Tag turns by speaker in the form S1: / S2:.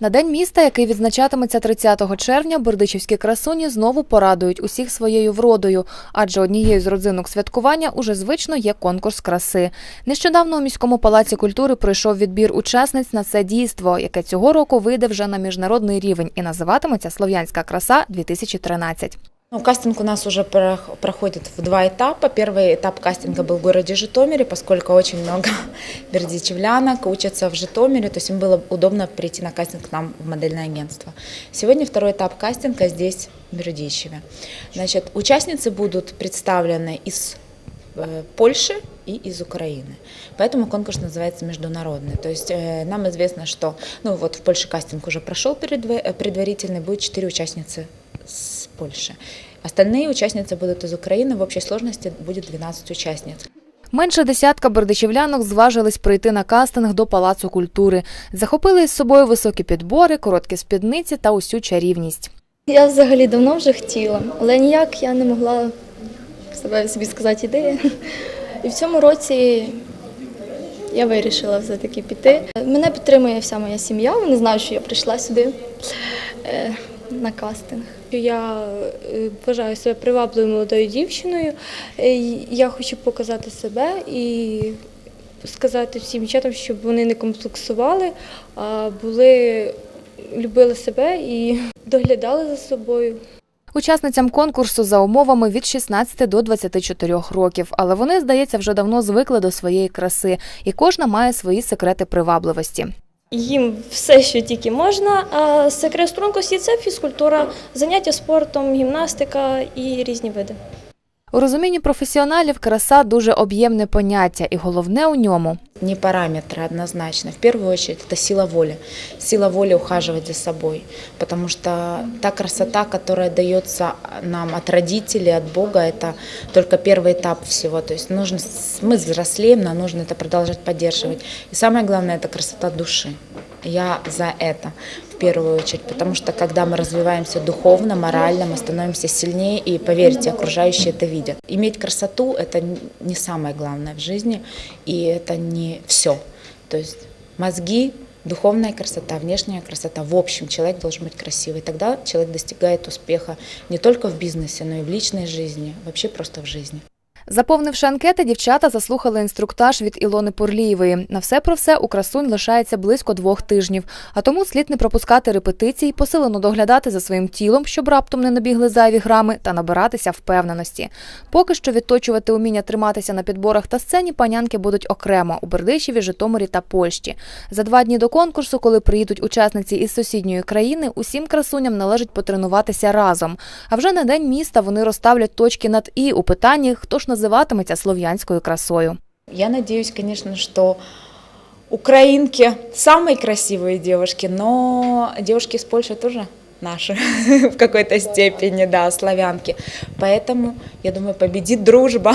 S1: На день міста, який відзначатиметься 30 червня, бердичівські красуні знову порадують усіх своєю вродою, адже однією з родзинок святкування уже звично є конкурс краси. Нещодавно у міському палаці культури пройшов відбір учасниць на це дійство, яке цього року вийде вже на міжнародний рівень і називатиметься Слов'янська краса 2013
S2: Ну, кастинг у нас уже прох- проходит в два этапа. Первый этап кастинга был в городе Житомире, поскольку очень много бердичевлянок учатся в Житомире, то есть им было удобно прийти на кастинг к нам в модельное агентство. Сегодня второй этап кастинга здесь, в Бердичеве. Значит, участницы будут представлены из э, Польши и из Украины. Поэтому конкурс называется международный. То есть э, нам известно, что ну, вот в Польше кастинг уже прошел предва- предварительный, будет 4 участницы Польши. Остальные участницы будут из Украины. В общей сложности будет 12 участниц.
S1: Менше десятка бердичівлянок зважились прийти на кастинг до Палацу культури. Захопили із собою високі підбори, короткі спідниці та усю чарівність.
S3: Я взагалі давно вже хотіла, але ніяк я не могла себе собі сказати ідеї. І в цьому році я вирішила все-таки піти. Мене підтримує вся моя сім'я. Вони знають, що я прийшла сюди е, на кастинг.
S4: Я е, вважаю себе привабливою молодою дівчиною. Е, Я хочу показати себе і сказати всім дівчатам, щоб вони не комплексували, а були, любили себе і доглядали за собою.
S1: Учасницям конкурсу за умовами від 16 до 24 років, але вони, здається, вже давно звикли до своєї краси, і кожна має свої секрети привабливості.
S5: Їм все, що тільки можна. А секрет стрункості це фізкультура, заняття спортом, гімнастика і різні види.
S1: У розумінні професіоналів краса дуже об'ємне поняття, і головне у ньому
S2: Не параметры однозначно. В первую очередь это сила воли. Сила воли ухаживать за собой. Потому что та красота, которая дается нам от родителей, от Бога, это только первый этап всего. То есть нужно, с- мы взрослеем, но нужно это продолжать поддерживать. И самое главное, это красота души. Я за это в первую очередь, потому что когда мы развиваемся духовно, морально, мы становимся сильнее, и поверьте, окружающие это видят. Иметь красоту – это не самое главное в жизни, и это не все. То есть мозги, духовная красота, внешняя красота, в общем, человек должен быть красивый. Тогда человек достигает успеха не только в бизнесе, но и в личной жизни, вообще просто в жизни.
S1: Заповнивши анкети, дівчата заслухали інструктаж від Ілони Порлієвої. На все про все у красунь лишається близько двох тижнів, а тому слід не пропускати репетицій, посилено доглядати за своїм тілом, щоб раптом не набігли зайві грами, та набиратися впевненості. Поки що відточувати уміння триматися на підборах та сцені панянки будуть окремо у Бердичеві, Житомирі та Польщі. За два дні до конкурсу, коли приїдуть учасниці із сусідньої країни, усім красуням належить потренуватися разом. А вже на день міста вони розставлять точки над і у питанні, хто ж називатиметься слов'янською красою.
S2: Я надеюсь, конечно, что украинки самые красивые девушки, но девушки из Польши тоже наши в какой-то степени, да, славянки. Поэтому, я думаю, победит дружба.